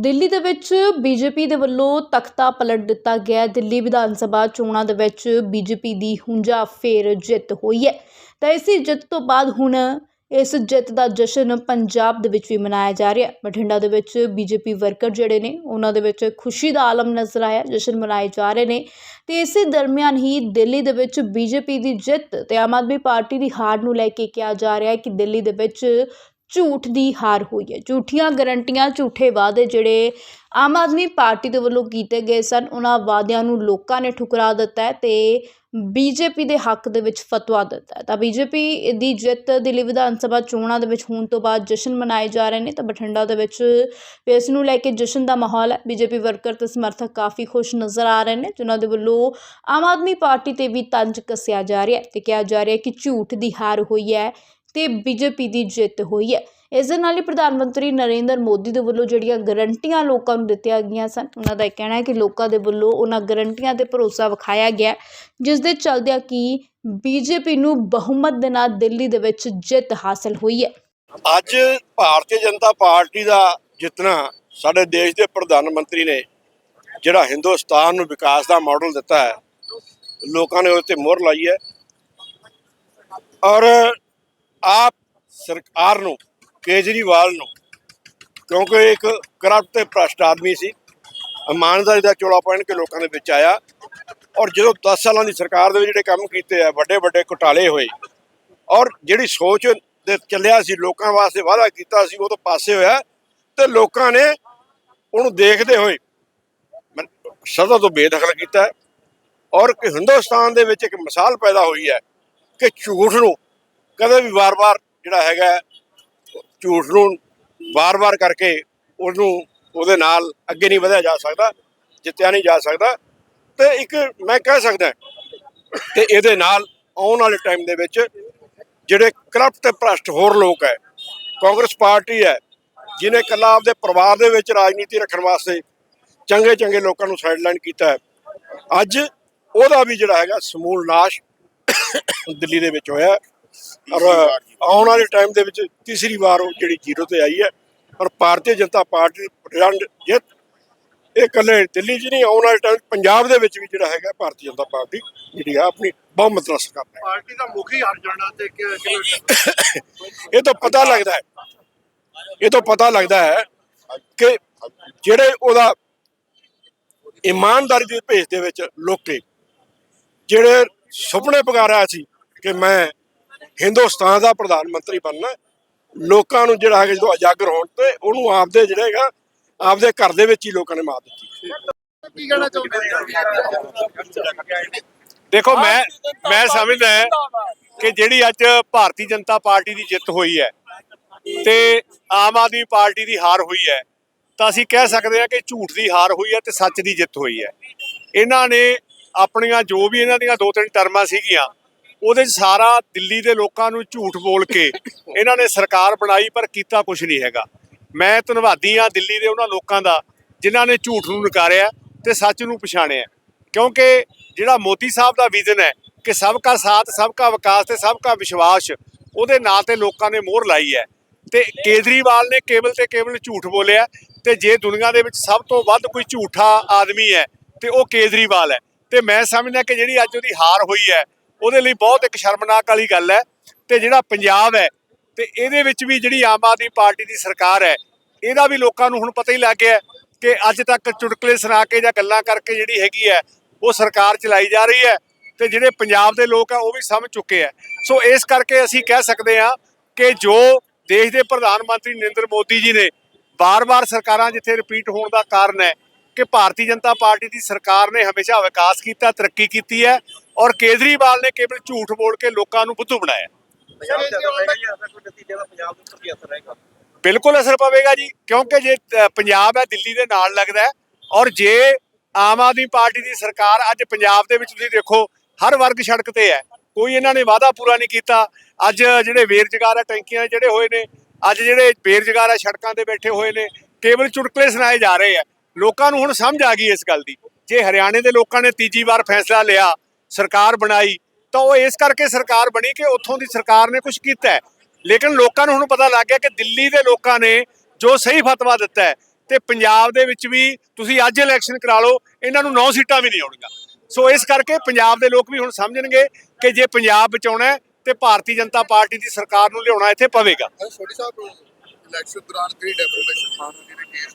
ਦਿੱਲੀ ਦੇ ਵਿੱਚ ਬੀਜੇਪੀ ਦੇ ਵੱਲੋਂ ਤਖਤਾ ਪਲਟ ਦਿੱਤਾ ਗਿਆ ਹੈ। ਦਿੱਲੀ ਵਿਧਾਨ ਸਭਾ ਚੋਣਾਂ ਦੇ ਵਿੱਚ ਬੀਜੇਪੀ ਦੀ ਹੁੰਜਾ ਫੇਰ ਜਿੱਤ ਹੋਈ ਹੈ। ਤਾਂ ਇਸੇ ਜਿੱਤ ਤੋਂ ਬਾਅਦ ਹੁਣ ਇਸ ਜਿੱਤ ਦਾ ਜਸ਼ਨ ਪੰਜਾਬ ਦੇ ਵਿੱਚ ਵੀ ਮਨਾਇਆ ਜਾ ਰਿਹਾ ਹੈ। ਬਠਿੰਡਾ ਦੇ ਵਿੱਚ ਬੀਜੇਪੀ ਵਰਕਰ ਜਿਹੜੇ ਨੇ, ਉਹਨਾਂ ਦੇ ਵਿੱਚ ਖੁਸ਼ੀ ਦਾ ਆਲਮ ਨਜ਼ਰ ਆਇਆ, ਜਸ਼ਨ ਮਨਾਏ ਜਾ ਰਹੇ ਨੇ। ਤੇ ਇਸੇ ਦਰਮਿਆਨ ਹੀ ਦਿੱਲੀ ਦੇ ਵਿੱਚ ਬੀਜੇਪੀ ਦੀ ਜਿੱਤ ਤੇ ਆਮ ਆਦਮੀ ਪਾਰਟੀ ਦੀ ਹਾਰ ਨੂੰ ਲੈ ਕੇ ਕਿਹਾ ਜਾ ਰਿਹਾ ਹੈ ਕਿ ਦਿੱਲੀ ਦੇ ਵਿੱਚ ਝੂਠ ਦੀ ਹਾਰ ਹੋਈ ਹੈ। ਝੂਠੀਆਂ ਗਰੰਟੀਆਂ, ਝੂਠੇ ਵਾਅਦੇ ਜਿਹੜੇ ਆਮ ਆਦਮੀ ਪਾਰਟੀ ਦੇ ਵੱਲੋਂ ਕੀਤੇ ਗਏ ਸਨ, ਉਹਨਾਂ ਵਾਅਦਿਆਂ ਨੂੰ ਲੋਕਾਂ ਨੇ ਠੁਕਰਾ ਦਿੱਤਾ ਹੈ ਤੇ ਬੀਜੇਪੀ ਦੇ ਹੱਕ ਦੇ ਵਿੱਚ ਫਤਵਾ ਦਿੱਤਾ ਹੈ। ਤਾਂ ਬੀਜੇਪੀ ਦੀ ਜਿੱਤ ਦਿੱਲੀ ਵਿਧਾਨ ਸਭਾ ਚੋਣਾਂ ਦੇ ਵਿੱਚ ਹੋਣ ਤੋਂ ਬਾਅਦ ਜਸ਼ਨ ਮਨਾਏ ਜਾ ਰਹੇ ਨੇ, ਤਾਂ ਬਠਿੰਡਾ ਦੇ ਵਿੱਚ ਇਸ ਨੂੰ ਲੈ ਕੇ ਜਸ਼ਨ ਦਾ ਮਾਹੌਲ ਹੈ। ਬੀਜੇਪੀ ਵਰਕਰ ਤੇ ਸਮਰਥਕ ਕਾਫੀ ਖੁਸ਼ ਨਜ਼ਰ ਆ ਰਹੇ ਨੇ, ਜਿਨ੍ਹਾਂ ਦੇ ਵੱਲੋਂ ਆਮ ਆਦਮੀ ਪਾਰਟੀ ਤੇ ਵੀ ਤੰਜ ਕੱਸਿਆ ਜਾ ਰਿਹਾ ਹੈ ਤੇ ਕਿਹਾ ਜਾ ਰਿਹਾ ਹੈ ਕਿ ਝੂਠ ਦੀ ਹਾਰ ਹੋਈ ਹੈ। ਤੇ ਬੀਜੇਪੀ ਦੀ ਜਿੱਤ ਹੋਈ ਹੈ। ਇਸ ਦੇ ਨਾਲ ਹੀ ਪ੍ਰਧਾਨ ਮੰਤਰੀ ਨਰਿੰਦਰ ਮੋਦੀ ਦੇ ਵੱਲੋਂ ਜਿਹੜੀਆਂ ਗਰੰਟੀਆਂ ਲੋਕਾਂ ਨੂੰ ਦਿੱਤੀਆਂ ਗਈਆਂ ਸਨ, ਉਹਨਾਂ ਦਾ ਇਹ ਕਹਿਣਾ ਹੈ ਕਿ ਲੋਕਾਂ ਦੇ ਵੱਲੋਂ ਉਹਨਾਂ ਗਰੰਟੀਆਂ ਤੇ ਭਰੋਸਾ ਵਿਖਾਇਆ ਗਿਆ ਜਿਸ ਦੇ ਚਲਦਿਆਂ ਕਿ ਬੀਜੇਪੀ ਨੂੰ ਬਹੁਮਤ ਦੇ ਨਾਲ ਦਿੱਲੀ ਦੇ ਵਿੱਚ ਜਿੱਤ ਹਾਸਲ ਹੋਈ ਹੈ। ਅੱਜ ਭਾਰਤੀ ਜਨਤਾ ਪਾਰਟੀ ਦਾ ਜਿੱਤਣਾ ਸਾਡੇ ਦੇਸ਼ ਦੇ ਪ੍ਰਧਾਨ ਮੰਤਰੀ ਨੇ ਜਿਹੜਾ ਹਿੰਦੁਸਤਾਨ ਨੂੰ ਵਿਕਾਸ ਦਾ ਮਾਡਲ ਦਿੱਤਾ ਹੈ, ਲੋਕਾਂ ਨੇ ਉਹਦੇ ਤੇ ਮੋਹਰ ਲਾਈ ਹੈ। ਔਰ ਆਪ ਸਰਕਾਰ ਨੂੰ, ਕੇਜਰੀਵਾਲ ਨੂੰ, ਕਿਉਂਕਿ ਇੱਕ ਕਰਪਟ ਤੇ ਭ੍ਰਸ਼ਟ ਆਦਮੀ ਸੀ, ਇਮਾਨਦਾਰੀ ਦਾ ਚੋਲਾ ਪਹਿਨ ਕੇ ਲੋਕਾਂ ਦੇ ਵਿੱਚ ਆਇਆ ਔਰ ਜਦੋਂ 10 ਸਾਲਾਂ ਦੀ ਸਰਕਾਰ ਦੇ ਵਿੱਚ ਜਿਹੜੇ ਕੰਮ ਕੀਤੇ ਆ ਵੱਡੇ ਵੱਡੇ ਘੁਟਾਲੇ ਹੋਏ ਔਰ ਜਿਹੜੀ ਸੋਚ ਤੇ ਚੱਲਿਆ ਸੀ, ਲੋਕਾਂ ਵਾਸਤੇ ਵਾਅਦਾ ਕੀਤਾ ਸੀ, ਉਹ ਤੋਂ ਪਾਸੇ ਹੋਇਆ ਤੇ ਲੋਕਾਂ ਨੇ ਉਹਨੂੰ ਦੇਖਦੇ ਹੋਏ ਸਦਾ ਤੋਂ ਬੇਦਖਲ ਕੀਤਾ ਔਰ ਕਿ ਹਿੰਦੁਸਤਾਨ ਦੇ ਵਿੱਚ ਇੱਕ ਮਿਸਾਲ ਪੈਦਾ ਹੋਈ ਹੈ ਕਿ ਝੂਠ ਨੂੰ ਕਦੇ ਵੀ ਵਾਰ-ਵਾਰ ਜਿਹੜਾ ਹੈਗਾ ਝੂਠ ਨੂੰ ਵਾਰ-ਵਾਰ ਕਰਕੇ ਉਹਨੂੰ, ਉਹਦੇ ਨਾਲ ਅੱਗੇ ਨਹੀਂ ਵਧਿਆ ਜਾ ਸਕਦਾ, ਜਿੱਤਿਆ ਨਹੀਂ ਜਾ ਸਕਦਾ। ਤੇ ਇੱਕ ਮੈਂ ਕਹਿ ਸਕਦਾ ਕਿ ਇਹਦੇ ਨਾਲ ਆਉਣ ਵਾਲੇ ਟਾਈਮ ਦੇ ਵਿੱਚ ਜਿਹੜੇ ਕਰਪਟ ਤੇ ਭ੍ਰਸ਼ਟ ਹੋਰ ਲੋਕ ਹੈ, ਕਾਂਗਰਸ ਪਾਰਟੀ ਹੈ ਜਿਨੇ ਕੱਲਾ ਆਪਦੇ ਪਰਿਵਾਰ ਦੇ ਵਿੱਚ ਰਾਜਨੀਤੀ ਰੱਖਣ ਵਾਸਤੇ ਚੰਗੇ ਚੰਗੇ ਲੋਕਾਂ ਨੂੰ ਸਾਈਡਲਾਈਨ ਕੀਤਾ ਅੱਜ ਉਹਦਾ ਵੀ ਜਿਹੜਾ ਹੈਗਾ ਸਮੂਲ ਨਾਸ਼ ਦਿੱਲੀ ਦੇ ਵਿੱਚ ਹੋਇਆ ਔਰ ਆਉਣ ਵਾਲੇ ਟਾਈਮ ਦੇ ਵਿੱਚ ਤੀਸਰੀ ਵਾਰ ਉਹ ਜਿਹੜੀ ਜ਼ੀਰੋ ਤੇ ਆਈ ਹੈ। ਔਰ ਭਾਰਤੀ ਜਨਤਾ ਪਾਰਟੀ ਪ੍ਰਚੰਡ ਜਿੱਤ। ਇਹ ਇਕੱਲੇ ਦਿੱਲੀ 'ਚ ਨਹੀਂ ਆਉਣ ਵਾਲੇ ਟਾਈਮ ਪੰਜਾਬ ਦੇ ਵਿੱਚ ਵੀ ਜਿਹੜਾ ਹੈਗਾ ਭਾਰਤੀ ਜਨਤਾ ਪਾਰਟੀ ਜਿਹੜੀ ਆ ਆਪਣੀ ਬਹੁਮਤ ਸਰਕਾਰ ਹੈ। ਪਾਰਟੀ ਦਾ ਮੁਖੀ ਹਟ ਜਾਣਾ ਤੇ ਕਿ- ਕਿਵੇਂ ਇਹ ਤਾਂ ਪਤਾ ਲੱਗਦਾ ਹੈ। ਇਹ ਤਾਂ ਪਤਾ ਲੱਗਦਾ ਹੈ ਕਿ ਜਿਹੜੇ ਉਹਦਾ ਇਮਾਨਦਾਰੀ ਦੇ ਭੇਸ ਦੇ ਵਿੱਚ ਲੋਕੇ ਜਿਹੜੇ ਸੁਪਨੇ ਪਗਾ ਰਿਹਾ ਸੀ ਕਿ ਮੈਂ ਹਿੰਦੁਸਤਾਨ ਦਾ ਪ੍ਰਧਾਨ ਮੰਤਰੀ ਬਣਨਾ ਲੋਕਾਂ ਨੂੰ ਜਿਹੜਾ ਹੈਗਾ ਜਦੋਂ ਉਜਾਗਰ ਹੋਣ ਤੇ ਉਹਨੂੰ ਆਪਦੇ ਜਿਹੜਾ ਹੈਗਾ ਆਪਦੇ ਘਰ ਦੇ ਵਿੱਚ ਹੀ ਲੋਕਾਂ ਨੇ ਮਾਰ ਦਿੱਤੀ। ਕੀ ਕਹਿਣਾ ਚਾਹੁੰਦੇ ਦੇਖੋ ਮੈਂ ਮੈਂ ਸਮਝਦਾ ਹੈ ਕਿ ਜਿਹੜੀ ਅੱਜ ਭਾਰਤੀ ਜਨਤਾ ਪਾਰਟੀ ਦੀ ਜਿੱਤ ਹੋਈ ਹੈ ਤੇ ਆਮ ਆਦਮੀ ਪਾਰਟੀ ਦੀ ਹਾਰ ਹੋਈ ਹੈ ਤਾਂ ਅਸੀਂ ਕਹਿ ਸਕਦੇ ਹਾਂ ਕਿ ਝੂਠ ਦੀ ਹਾਰ ਹੋਈ ਹੈ ਤੇ ਸੱਚ ਦੀ ਜਿੱਤ ਹੋਈ ਹੈ। ਇਹਨਾਂ ਨੇ ਆਪਣੀਆਂ ਜੋ ਵੀ ਇਹਨਾਂ ਦੀਆਂ ਦੋ ਤਿੰਨ ਟਰਮਾਂ ਸੀਗੀਆਂ ਉਹਦੇ 'ਚ ਸਾਰਾ ਦਿੱਲੀ ਦੇ ਲੋਕਾਂ ਨੂੰ ਝੂਠ ਬੋਲ ਕੇ ਇਹਨਾਂ ਨੇ ਸਰਕਾਰ ਬਣਾਈ, ਪਰ ਕੀਤਾ ਕੁਝ ਨਹੀਂ ਹੈਗਾ। ਮੈਂ ਧੰਨਵਾਦੀ ਹਾਂ ਦਿੱਲੀ ਦੇ ਉਹਨਾਂ ਲੋਕਾਂ ਦਾ, ਜਿਨ੍ਹਾਂ ਨੇ ਝੂਠ ਨੂੰ ਨਕਾਰਿਆ ਤੇ ਸੱਚ ਨੂੰ ਪਛਾਣਿਆ। ਕਿਉਂਕਿ ਜਿਹੜਾ ਮੋਦੀ ਸਾਹਿਬ ਦਾ ਵਿਜ਼ਨ ਹੈ ਕਿ ਸਭ ਕਾ ਸਾਥ ਸਭ ਕਾ ਵਿਕਾਸ ਤੇ ਸਭ ਕਾ ਵਿਸ਼ਵਾਸ, ਉਹਦੇ ਨਾਂ ਤੇ ਲੋਕਾਂ ਨੇ ਮੋਹਰ ਲਾਈ ਹੈ। ਤੇ ਕੇਜਰੀਵਾਲ ਨੇ ਕੇਵਲ ਤੇ ਕੇਵਲ ਝੂਠ ਬੋਲਿਆ ਤੇ ਜੇ ਦੁਨੀਆ ਦੇ ਵਿੱਚ ਸਭ ਤੋਂ ਵੱਧ ਕੋਈ ਝੂਠਾ ਆਦਮੀ ਹੈ ਤੇ ਉਹ ਕੇਜਰੀਵਾਲ ਹੈ। ਤੇ ਮੈਂ ਸਮਝਦਾ ਕਿ ਜਿਹੜੀ ਅੱਜ ਉਹਦੀ ਹਾਰ ਹੋਈ ਹੈ ਉਹਦੇ ਲਈ ਬਹੁਤ ਇੱਕ ਸ਼ਰਮਨਾਕ ਵਾਲੀ ਗੱਲ ਹੈ ਤੇ ਜਿਹੜਾ ਪੰਜਾਬ ਹੈ ਤੇ ਇਹਦੇ ਵਿੱਚ ਵੀ ਜਿਹੜੀ ਆਮ ਆਦਮੀ ਪਾਰਟੀ ਦੀ ਸਰਕਾਰ ਹੈ, ਇਹਦਾ ਵੀ ਲੋਕਾਂ ਨੂੰ ਹੁਣ ਪਤਾ ਹੀ ਲੱਗ ਗਿਆ ਕਿ ਅੱਜ ਤੱਕ ਚੁਟਕਲੇ ਸੁਣਾ ਕੇ ਜਾਂ ਗੱਲਾਂ ਕਰਕੇ ਜਿਹੜੀ ਹੈਗੀ ਹੈ, ਉਹ ਸਰਕਾਰ ਚਲਾਈ ਜਾ ਰਹੀ ਹੈ ਤੇ ਜਿਹੜੇ ਪੰਜਾਬ ਦੇ ਲੋਕ ਆ, ਉਹ ਵੀ ਸਮਝ ਚੁੱਕੇ ਆ। ਸੋ ਇਸ ਕਰਕੇ ਅਸੀਂ ਕਹਿ ਸਕਦੇ ਹਾਂ ਕਿ ਜੋ ਦੇਸ਼ ਦੇ ਪ੍ਰਧਾਨ ਮੰਤਰੀ ਨਰਿੰਦਰ ਮੋਦੀ ਜੀ ਨੇ ਬਾਰ-ਬਾਰ ਸਰਕਾਰਾਂ ਜਿੱਥੇ ਰਿਪੀਟ ਹੋਣ ਦਾ ਕਾਰਨ ਹੈ ਕਿ ਭਾਰਤੀ ਜਨਤਾ ਪਾਰਟੀ ਦੀ ਸਰਕਾਰ ਨੇ ਹਮੇਸ਼ਾ ਵਿਕਾਸ ਕੀਤਾ, ਤਰੱਕੀ ਕੀਤੀ ਹੈ ਔਰ ਕੇਜਰੀਵਾਲ ਨੇ ਕੇਵਲ ਝੂਠ ਬੋਲ ਕੇ ਲੋਕਾਂ ਨੂੰ ਬੁੱਧੂ ਬਣਾਇਆ। ਬਿਲਕੁਲ ਅਸਰ ਪਵੇਗਾ ਜੀ ਕਿਉਂਕਿ ਜੇ ਪੰਜਾਬ ਹੈ ਦਿੱਲੀ ਦੇ ਨਾਲ ਲੱਗਦਾ ਹੈ ਔਰ ਜੇ ਆਮ ਆਦਮੀ ਪਾਰਟੀ ਦੀ ਸਰਕਾਰ ਅੱਜ ਪੰਜਾਬ ਦੇ ਵਿੱਚ ਤੁਸੀਂ ਦੇਖੋ ਹਰ ਵਰਗ ਸੜਕ ਤੇ ਹੈ। ਕੋਈ ਇਹਨਾਂ ਨੇ ਵਾਅਦਾ ਪੂਰਾ ਨਹੀਂ ਕੀਤਾ। ਅੱਜ ਜਿਹੜੇ ਬੇਰੁਜ਼ਗਾਰ ਆ ਟੈਂਕੀਆਂ ਜਿਹੜੇ ਹੋਏ ਨੇ ਅੱਜ ਜਿਹੜੇ ਬੇਰੁਜ਼ਗਾਰ ਆ ਸੜਕਾਂ ਤੇ ਬੈਠੇ ਹੋਏ ਨੇ ਕੇਵਲ ਚੁਟਕਲੇ ਸੁਣਾਏ ਜਾ ਰਹੇ ਆ ਲੋਕਾਂ ਨੂੰ ਹੁਣ ਸਮਝ ਆ ਗਈ ਇਸ ਗੱਲ ਦੀ। ਜੇ ਹਰਿਆਣੇ ਦੇ ਲੋਕਾਂ ਨੇ ਤੀਜੀ ਵਾਰ ਫੈਸਲਾ ਲਿਆ ਸਰਕਾਰ ਬਣਾਈ, ਤਾਂ ਉਹ ਇਸ ਕਰਕੇ ਸਰਕਾਰ ਬਣੀ ਕਿ ਉੱਥੋਂ ਦੀ ਸਰਕਾਰ ਨੇ ਕੁਝ ਕੀਤਾ ਲੇਕਿਨ ਲੋਕਾਂ ਨੂੰ ਹੁਣ ਪਤਾ ਲੱਗ ਗਿਆ ਕਿ ਦਿੱਲੀ ਦੇ ਲੋਕਾਂ ਨੇ ਜੋ ਸਹੀ ਫਤਵਾ ਦਿੱਤਾ ਹੈ ਤੇ ਪੰਜਾਬ ਦੇ ਵਿੱਚ ਵੀ ਤੁਸੀਂ ਅੱਜ ਇਲੈਕਸ਼ਨ ਕਰਾ ਲਓ, ਇਹਨਾਂ ਨੂੰ 9 ਸੀਟਾਂ ਵੀ ਨਹੀਂ ਆਉਣਗੀਆਂ। ਸੋ ਇਸ ਕਰਕੇ ਪੰਜਾਬ ਦੇ ਲੋਕ ਵੀ ਹੁਣ ਸਮਝਣਗੇ ਕਿ ਜੇ ਪੰਜਾਬ ਬਚਾਉਣਾ ਹੈ ਤੇ ਭਾਰਤੀ ਜਨਤਾ ਪਾਰਟੀ ਦੀ ਸਰਕਾਰ ਨੂੰ ਲਿਆਉਣਾ ਇੱਥੇ ਪਵੇਗਾ। ਛੋਟੀ ਸਾਹਿਬ ਇਲੈਕਸ਼ਨ ਦੌਰਾਨ ਕਈ ਡੈਫਰਮੇਸ਼ਨ ਮਾਨ ਜੀ ਕੇਸ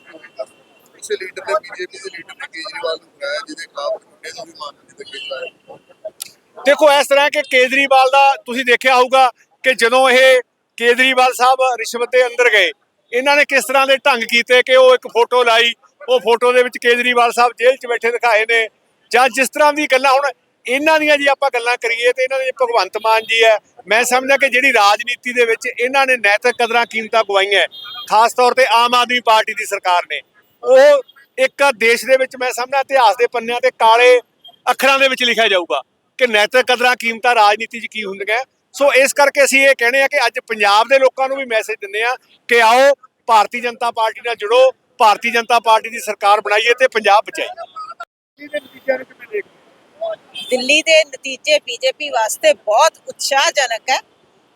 ਉਸੇ ਲੀਡਰ ਨੇ ਬੀਜੇਪੀ ਦੇ ਲੀਡਰ ਨੇ ਕੇਜਰੀਵਾਲ ਨੂੰ ਬੁਲਾਇਆ ਜਿਹਦੇ ਖਿਲਾਫ ਮੁੰਡੇ ਨੂੰ ਵੀ ਜੀ ਦੇ ਕੇਸ ਲਾਇਆ ਦੇਖੋ ਇਸ ਤਰ੍ਹਾਂ ਕਿ ਕੇਜਰੀਵਾਲ ਦਾ ਤੁਸੀਂ ਦੇਖਿਆ ਹੋਊਗਾ ਕਿ ਜਦੋਂ ਇਹ ਕੇਜਰੀਵਾਲ ਸਾਹਿਬ ਰਿਸ਼ਵਤ ਦੇ ਅੰਦਰ ਗਏ ਇਹਨਾਂ ਨੇ ਕਿਸ ਤਰ੍ਹਾਂ ਦੇ ਢੰਗ ਕੀਤੇ ਕਿ ਉਹ ਇੱਕ ਫੋਟੋ ਲਾਈ ਉਹ ਫੋਟੋ ਦੇ ਵਿੱਚ ਕੇਜਰੀਵਾਲ ਸਾਹਿਬ ਜੇਲ੍ਹ 'ਚ ਬੈਠੇ ਦਿਖਾਏ ਨੇ ਜਾਂ ਜਿਸ ਤਰ੍ਹਾਂ ਦੀ ਗੱਲਾਂ ਹੁਣ ਇਹਨਾਂ ਦੀਆਂ ਜੀ ਆਪਾਂ ਗੱਲਾਂ ਕਰੀਏ ਤੇ ਇਹਨਾਂ ਦੇ ਭਗਵੰਤ ਮਾਨ ਜੀ ਹੈ ਮੈਂ ਸਮਝਦਾ ਕਿ ਜਿਹੜੀ ਰਾਜਨੀਤੀ ਦੇ ਵਿੱਚ ਇਹਨਾਂ ਨੇ ਨੈਤਿਕ ਕਦਰਾਂ ਕੀਮਤਾਂ ਗਵਾਈਆਂ ਖਾਸ ਤੌਰ ਤੇ ਆਮ ਆਦਮੀ ਪਾਰਟੀ ਦੀ ਸਰਕਾਰ ਨੇ। ਉਹ ਇੱਕ ਦੇਸ਼ ਦੇ ਵਿੱਚ ਮੈਂ ਸਮਝਦਾ, ਇਤਿਹਾਸ ਦੇ ਪੰਨਿਆਂ ਤੇ ਕਾਲੇ ਅੱਖਰਾਂ ਦੇ ਵਿੱਚ ਲਿਖਿਆ ਜਾਊਗਾ ਕਿ ਨੈਤਿਕ ਕਦਰਾਂ, ਕੀਮਤਾਂ, ਰਾਜਨੀਤੀ 'ਚ ਕੀ ਹੁੰਦੀਆਂ। ਸੋ ਇਸ ਕਰਕੇ ਅਸੀਂ ਇਹ ਕਹਿੰਦੇ ਆ ਕਿ ਅੱਜ ਪੰਜਾਬ ਦੇ ਲੋਕਾਂ ਨੂੰ ਵੀ ਮੈਸੇਜ ਦਿੰਦੇ ਆ ਕਿ ਆਓ, ਭਾਰਤੀ ਜਨਤਾ ਪਾਰਟੀ ਨਾਲ ਜੁੜੋ, ਭਾਰਤੀ ਜਨਤਾ ਪਾਰਟੀ ਦੀ ਸਰਕਾਰ ਬਣਾਈਏ ਤੇ ਪੰਜਾਬ ਬਚਾਈਏ। ਦਿੱਲੀ ਦੇ ਨਤੀਜੇ ਬੀਜੇਪੀ ਵਾਸਤੇ ਬਹੁਤ ਉਤਸ਼ਾਹਜਨਕ ਹੈ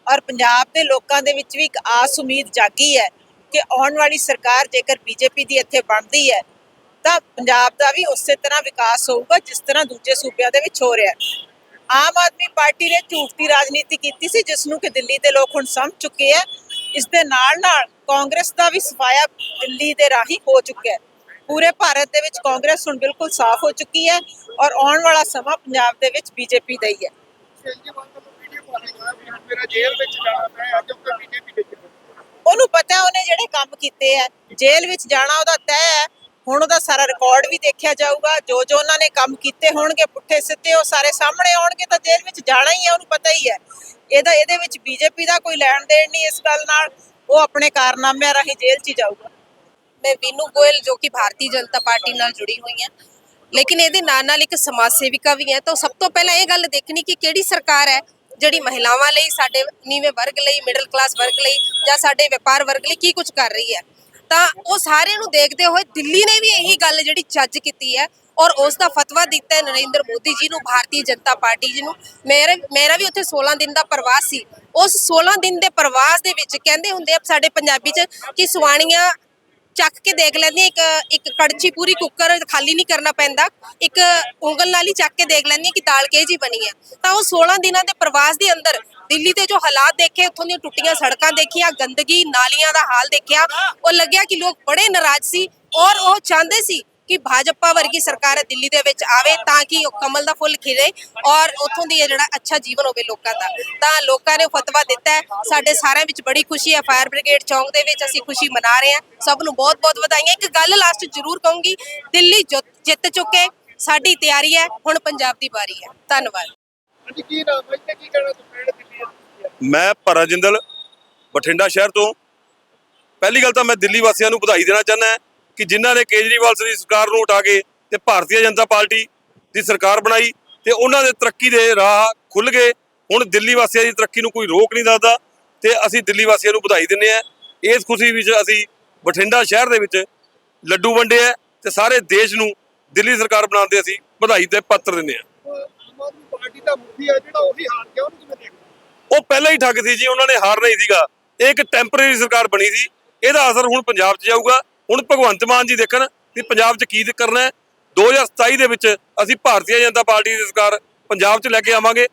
ਔਰ ਪੰਜਾਬ ਦੇ ਲੋਕਾਂ ਦੇ ਵਿੱਚ ਵੀ ਇੱਕ ਆਸ ਉਮੀਦ ਜਾਗੀ ਹੈ ਕਿ ਆਉਣ ਵਾਲੀ ਸਰਕਾਰ ਜੇਕਰ ਬੀਜੇਪੀ ਦੀ ਇੱਥੇ ਬਣਦੀ ਹੈ, ਤਾਂ ਪੰਜਾਬ ਦਾ ਵੀ ਉਸੇ ਤਰ੍ਹਾਂ ਵਿਕਾਸ ਹੋਊਗਾ ਜਿਸ ਤਰ੍ਹਾਂ ਦੂਜੇ ਸੂਬਿਆਂ ਦੇ ਵਿੱਚ ਹੋ ਰਿਹਾ ਆਮ ਆਦਮੀ ਪਾਰਟੀ ਨੇ ਝੂਠ ਦੀ ਰਾਜਨੀਤੀ ਕੀਤੀ ਸੀ, ਜਿਸ ਨੂੰ ਕਿ ਦਿੱਲੀ ਦੇ ਲੋਕ ਹੁਣ ਸਮਝ ਚੁੱਕੇ ਹੈ। ਇਸ ਦੇ ਨਾਲ ਨਾਲ ਕਾਂਗਰਸ ਦਾ ਵੀ ਸਫਾਇਆ ਦਿੱਲੀ ਦੇ ਰਾਹੀਂ ਹੋ ਚੁੱਕਿਆ ਹੈ। ਪੂਰੇ ਭਾਰਤ ਦੇ ਵਿੱਚ ਕਾਂਗਰਸ ਹੁਣ ਬਿਲਕੁਲ ਸਾਫ਼ ਹੋ ਚੁੱਕੀ ਹੈ ਔਰ ਆਉਣ ਵਾਲਾ ਸਮਾਂ ਪੰਜਾਬ ਦੇ ਵਿੱਚ ਬੀਜੇਪੀ ਦਾ ਹੀ ਹੈ। ਮੇਰਾ ਜੇਲ੍ਹ ਵਿੱਚ ਜਾਣਾ ਪਿਆ ਕਿਉਂਕਿ ਬੀਜੇਪੀ ਦੇ ਉਹਨੂੰ ਪਤਾ ਉਹਨੇ ਜਿਹੜੇ ਕੰਮ ਕੀਤੇ ਆ ਜੇਲ੍ਹ ਵਿੱਚ ਜਾਣਾ ਉਹਦਾ ਤੈਅ ਹੈ। ਹੁਣ ਉਹਦਾ ਸਾਰਾ ਰਿਕਾਰਡ ਵੀ ਦੇਖਿਆ ਜਾਊਗਾ। ਜੋ ਜੋ ਉਹਨਾਂ ਨੇ ਕੰਮ ਕੀਤੇ ਹੋਣਗੇ, ਪੁੱਠੇ ਸਿੱਧੇ ਉਹ ਸਾਰੇ ਸਾਹਮਣੇ ਆਉਣਗੇ ਤਾਂ ਜੇਲ੍ਹ ਵਿੱਚ ਜਾਣਾ ਹੀ ਹੈ, ਉਹਨੂੰ ਪਤਾ ਹੀ ਹੈ। ਇਹਦਾ, ਇਹਦੇ ਵਿੱਚ ਬੀਜੇਪੀ ਦਾ ਕੋਈ ਲੈਣ ਦੇਣ ਨਹੀਂ ਇਸ ਗੱਲ ਨਾਲ। ਉਹ ਆਪਣੇ ਕਾਰਨਾਮਿਆਂ ਰਾਹੀਂ ਜੇਲ੍ਹ 'ਚ ਹੀ ਜਾਊਗਾ। ਮੈਂ ਵੀਨੂ ਗੋਇਲ, ਜੋ ਕਿ ਭਾਰਤੀ ਜਨਤਾ ਪਾਰਟੀ ਨਾਲ ਜੁੜੀ ਹੋਈ ਹਾਂ। ਲੇਕਿਨ ਇਹਦੇ ਨਾਲ ਨਾਲ ਇੱਕ ਸਮਾਜ ਸੇਵਿਕਾ ਵੀ ਹੈ। ਤਾਂ ਸਭ ਤੋਂ ਪਹਿਲਾਂ ਇਹ ਗੱਲ ਦੇਖਣੀ ਕਿ ਕਿਹੜੀ ਸਰਕਾਰ ਹੈ? ਜਿਹੜੀ ਮਹਿਲਾਵਾਂ ਲਈ, ਸਾਡੇ ਨੀਵੇਂ ਵਰਗ ਲਈ ਮਿਡਲ ਕਲਾਸ ਵਰਗ ਲਈ ਜਾਂ ਸਾਡੇ ਵਪਾਰ ਵਰਗ ਲਈ ਕੀ ਕੁਝ ਕਰ ਰਹੀ ਹੈ। ਤਾਂ ਉਹ ਸਾਰਿਆਂ ਨੂੰ ਦੇਖਦੇ ਹੋਏ ਦਿੱਲੀ ਨੇ ਵੀ ਇਹੀ ਗੱਲ ਜਿਹੜੀ ਚੱਜ ਕੀਤੀ ਹੈ ਔਰ ਉਸ ਦਾ ਫਤਵਾ ਦਿੱਤਾ ਹੈ ਨਰਿੰਦਰ ਮੋਦੀ ਜੀ ਨੂੰ, ਭਾਰਤੀ ਜਨਤਾ ਪਾਰਟੀ ਜੀ ਨੂੰ। ਮੇਰਾ ਮੇਰਾ ਵੀ ਉੱਥੇ 16 ਦਿਨ ਦਾ ਪ੍ਰਵਾਸ ਸੀ। ਉਸ 16 ਦਿਨ ਦੇ ਪ੍ਰਵਾਸ ਦੇ ਵਿੱਚ ਕਹਿੰਦੇ ਹੁੰਦੇ ਆ ਸਾਡੇ ਪੰਜਾਬੀ ਚ ਕਿ ਸੁਆਣੀਆਂ ਚੱਕ ਕੇ ਦੇਖ ਲੈਂਦੀਆਂ ਇੱਕ ਇੱਕ ਕੜਛੀ ਪੂਰੀ ਕੁੱਕਰ ਖਾਲੀ ਨਹੀਂ ਕਰਨਾ ਪੈਂਦਾ। ਇੱਕ ਉਂਗਲ ਨਾਲ ਹੀ ਚੱਕ ਕੇ ਦੇਖ ਲੈਂਦੀ ਕਿ ਦਾਲ ਕਿਹੋ ਜੀ ਬਣੀ ਹੈ। ਤਾਂ ਉਹ 16 ਦਿਨਾਂ ਦੇ ਪ੍ਰਵਾਸ ਦੇ ਅੰਦਰ ਦਿੱਲੀ ਦੇ ਜੋ ਹਾਲਾਤ ਦੇਖੇ, ਉੱਥੋਂ ਦੀਆਂ ਟੁੱਟੀਆਂ ਸੜਕਾਂ ਦੇਖੀਆਂ, ਗੰਦਗੀ, ਨਾਲੀਆਂ ਦਾ ਹਾਲ ਦੇਖਿਆ, ਉਹ ਲੱਗਿਆ ਕਿ ਲੋਕ ਬੜੇ ਨਾਰਾਜ਼ ਸੀ ਔਰ ਉਹ ਚਾਹੁੰਦੇ ਸੀ ਕਿ ਭਾਜਪਾ ਵਰਗੀ ਸਰਕਾਰ ਦਿੱਲੀ ਦੇ ਵਿੱਚ ਆਵੇ ਤਾਂ ਕਿ ਉਹ ਕਮਲ ਦਾ ਫੁੱਲ ਖਿਲੇ ਔਰ ਉੱਥੋਂ ਦੀ ਇਹ ਜਿਹੜਾ ਅੱਛਾ ਜੀਵਨ ਹੋਵੇ ਲੋਕਾਂ ਦਾ। ਤਾਂ ਲੋਕਾਂ ਨੇ ਫਤਵਾ ਦਿੱਤਾ ਹੈ। ਸਾਡੇ ਸਾਰਿਆਂ ਵਿੱਚ ਬੜੀ ਖੁਸ਼ੀ ਹੈ। ਫਾਇਰ ਬ੍ਰਿਗੇਡ ਚੌਂਕ ਦੇ ਵਿੱਚ ਅਸੀਂ ਖੁਸ਼ੀ ਮਨਾ ਰਹੇ ਹਾਂ। ਸਭ ਨੂੰ ਬਹੁਤ-ਬਹੁਤ ਵਧਾਈਆਂ। ਇੱਕ ਗੱਲ ਲਾਸਟ ਜ਼ਰੂਰ ਕਹੂੰਗੀ ਦਿੱਲੀ ਜਿੱਤ- ਜਿੱਤ ਚੁੱਕੇ ਸਾਡੀ ਤਿਆਰੀ ਹੈ। ਹੁਣ ਪੰਜਾਬ ਦੀ ਵਾਰੀ ਹੈ। ਧੰਨਵਾਦ। ਅੱਜ ਕੀ ਨਾਮ ਹੈ? ਤੇ ਕੀ ਕਹਿਣਾ ਤੁਸੀਂ? ਦਿੱਲੀ ਦੇ ਮੈਂ ਭਰਾ ਜਿੰਦਲ ਬਠਿੰਡਾ ਸ਼ਹਿਰ ਤੋਂ। ਪਹਿਲੀ ਗੱਲ ਤਾਂ ਮੈਂ ਦਿੱਲੀ ਵਾਸੀਆਂ ਨੂੰ ਵਧਾਈ ਦੇਣਾ ਚਾਹੁੰਦਾ ਕਿ ਜਿਨ੍ਹਾਂ ਨੇ ਕੇਜਰੀਵਾਲ ਦੀ ਸਰਕਾਰ ਨੂੰ ਉਠਾ ਕੇ ਤੇ ਭਾਰਤੀ ਜਨਤਾ ਪਾਰਟੀ ਦੀ ਸਰਕਾਰ ਬਣਾਈ ਤੇ ਉਹਨਾਂ ਦੇ ਤਰੱਕੀ ਦੇ ਰਾਹ ਖੁੱਲ ਗਏ। ਹੁਣ ਦਿੱਲੀ ਵਾਸੀਆਂ ਦੀ ਤਰੱਕੀ ਨੂੰ ਕੋਈ ਰੋਕ ਨਹੀਂ ਸਕਦਾ ਤੇ ਅਸੀਂ ਦਿੱਲੀ ਵਾਸੀਆਂ ਨੂੰ ਵਧਾਈ ਦਿੰਦੇ ਆ ਇਸ ਖੁਸ਼ੀ ਵਿੱਚ ਅਸੀਂ ਬਠਿੰਡਾ ਸ਼ਹਿਰ ਦੇ ਵਿੱਚ ਲੱਡੂ ਵੰਡੇ ਆ ਤੇ ਸਾਰੇ ਦੇਸ਼ ਨੂੰ ਦਿੱਲੀ ਸਰਕਾਰ ਬਣਾਉਣ ਦੇ ਅਸੀਂ ਵਧਾਈ ਦੇ ਪੱਤਰ ਦਿੰਦੇ ਆ ਆਮ ਆਦਮੀ ਪਾਰਟੀ ਦਾ ਮੁਖੀ ਹੈ ਜਿਹੜਾ ਉਹੀ ਹਾਰ ਗਿਆ ਉਹਨੂੰ ਕਿਵੇਂ ਦੇਖਦੇ ਉਹ ਪਹਿਲਾਂ ਹੀ ਠੱਗ ਸੀ ਜੀ ਉਹਨਾਂ ਨੇ ਹਾਰਨਾ ਹੀ ਸੀਗਾ। ਇਹ ਇੱਕ ਟੈਂਪਰੇਰੀ ਸਰਕਾਰ ਬਣੀ ਸੀ। ਇਹਦਾ ਅਸਰ ਹੁਣ ਪੰਜਾਬ 'ਚ ਜਾਊਗਾ। ਹੁਣ ਭਗਵੰਤ ਮਾਨ ਜੀ ਦੇਖਣ ਕਿ ਪੰਜਾਬ 'ਚ ਕੀ ਕਰਨਾ ਹੈ। 2027 ਦੇ ਵਿੱਚ ਅਸੀਂ ਭਾਰਤੀ ਜਨਤਾ ਪਾਰਟੀ ਦੀ ਸਰਕਾਰ ਪੰਜਾਬ 'ਚ ਲੈ ਕੇ ਆਵਾਂਗੇ।